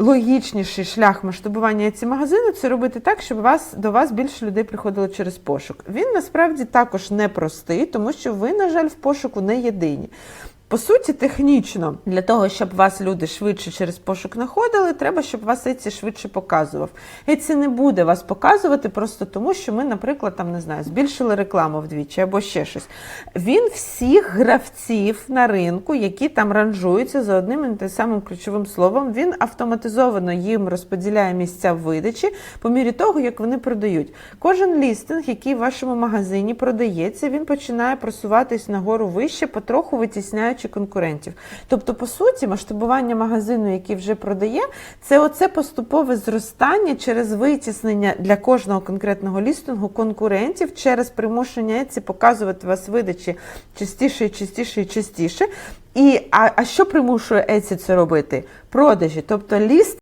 Логічніший шлях масштабування ці магазину це робити так, щоб вас до вас більше людей приходило через пошук. Він насправді також непростий, тому що ви, на жаль, в пошуку не єдині. По суті, технічно, для того, щоб вас люди швидше через пошук знаходили, треба, щоб вас Еці швидше показував. Еці не буде вас показувати просто тому, що ми, наприклад, там не знаю, збільшили рекламу вдвічі або ще щось. Він всіх гравців на ринку, які там ранжуються за одним і тим самим ключовим словом, він автоматизовано їм розподіляє місця видачі по мірі того, як вони продають. Кожен лістинг, який в вашому магазині продається, він починає просуватись нагору вище, потроху витісняючи конкурентів. Тобто, по суті, масштабування магазину, який вже продає, це оце поступове зростання через витіснення для кожного конкретного лістингу конкурентів через примушення ці показувати вас видачі частіше і частіше і частіше. І а, а що примушує Еці це робити? Продажі. Тобто ліст